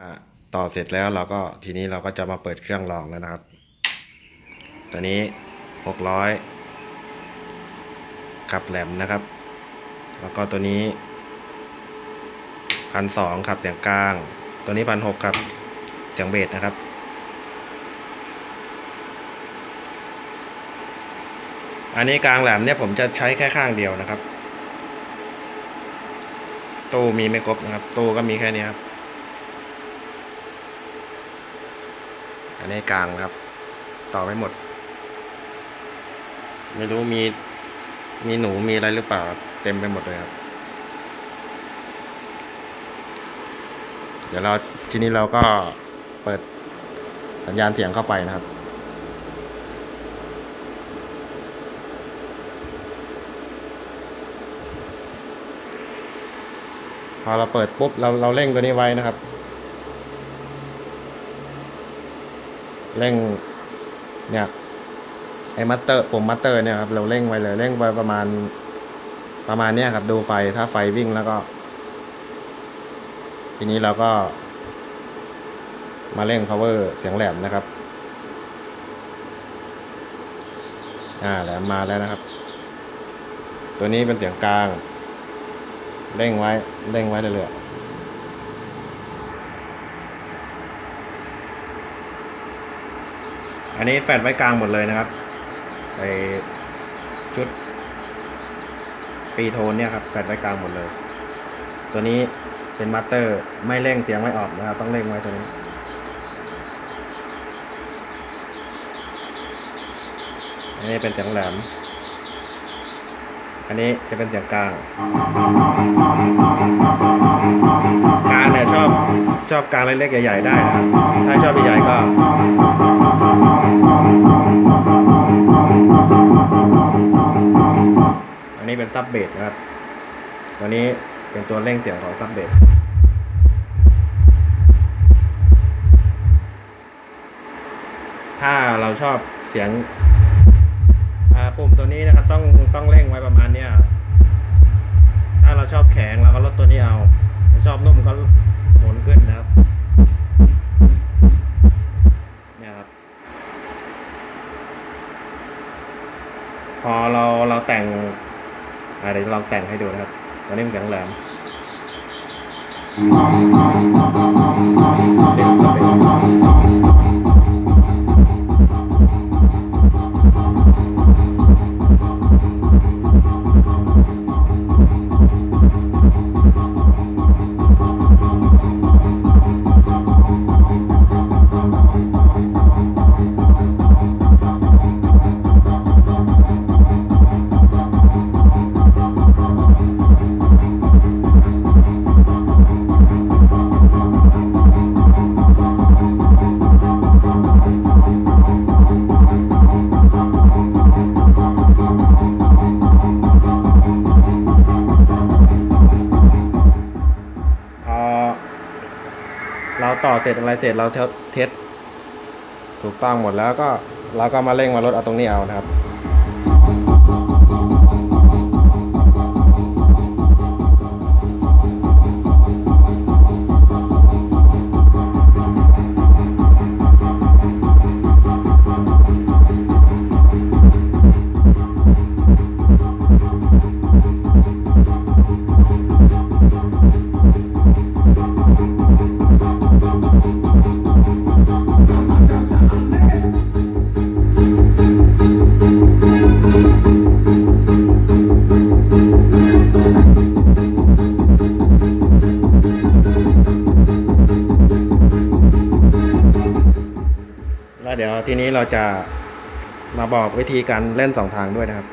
อ่าต่อเสร็จแล้วเราก็ทีนี้เราก็จะมาเปิดเครื่องลองแล้วนะครับ ตัวนี้หกร้อยขับแหลมนะครับ แล้วก็ตัวนี้พันสองขับเสียงกลาง ตัวนี้พันหกขับเสียงเบสนะครับ อันนี้กลางแหลมเนี่ยผมจะใช้แค่ข้างเดียวนะครับ ตู้มีไม่ครบนะครับ ตู้ก็มีแค่นี้ครับ อันนี้กลางครับ ต่อไม่หมด ไม่รู้มี มีหนูมีอะไรหรือเปล่า เต็มไปหมดเลยครับ เดี๋ยวเราทีนี้เราก็เปิดสัญญาณเสียงเข้าไปนะครับพอเราเปิดปุ๊บเราเราเร่งตัวนี้ไว้นะครับ เร่งเนี่ยไอ้มัตเตอร์ปุ่มมัตเตอร์เนี่ยครับเราเร่งไว้เลยเร่งไว้ประมาณประมาณเนี้ยครับ ดูไฟถ้าไฟวิ่งแล้วก็ ทีนี้เราก็ มาเร่ง power เสียงแหลมนะครับ อ่าแหลมมาแล้วนะครับ ตัวนี้เป็นเสียงกลาง เร่งไว้ เร่งไว้เรื่อยๆ อันนี้แฟดไว้กลางหมดเลยนะครับไอชุดปีโทนเนี่ยครับแฟดไว้กลางหมดเลย ตัวนี้เป็นมัตเตอร์ไม่เร่งเสียงไม่ออกนะครับ ต้องเร่งไว้ตัวนี้อันนี้เป็นเสียงแหลม อันนี้จะเป็นเสียงกลาง ชอบกลางเล็กๆใหญ่ๆได้นะครับถ้าชอบใหญ่ๆก็อันนี้เป็นซับเบสนะครับตัวนี้เป็นตัวเร่งเสียงของซับเบสถ้าเราชอบเสียงปุ่มตัวนี้นะครับต้องต้องเร่งไว้ประมาณเนี้ยถ้าเราชอบแข็งเราก็ลดตัวนี้เอา ชอบนุ่มก็หมุนขึ้นนะครับเนี่ยครับ พอเราเราแต่งอ่า เดี๋ยวลองแต่งให้ดูนะครับ ตอนนี้มันแข็งแหลมเดี๋ยวต่อไป ต่อเสร็จอะไรเสร็จเราเทสถูกต้องหมดแล้วก็เราก็มาเร่งมาลดเอาตรงนี้เอานะครับ แล้วเดี๋ยวทีนี้เราจะมาบอกวิธีการเล่นสองทางด้วยนะครับ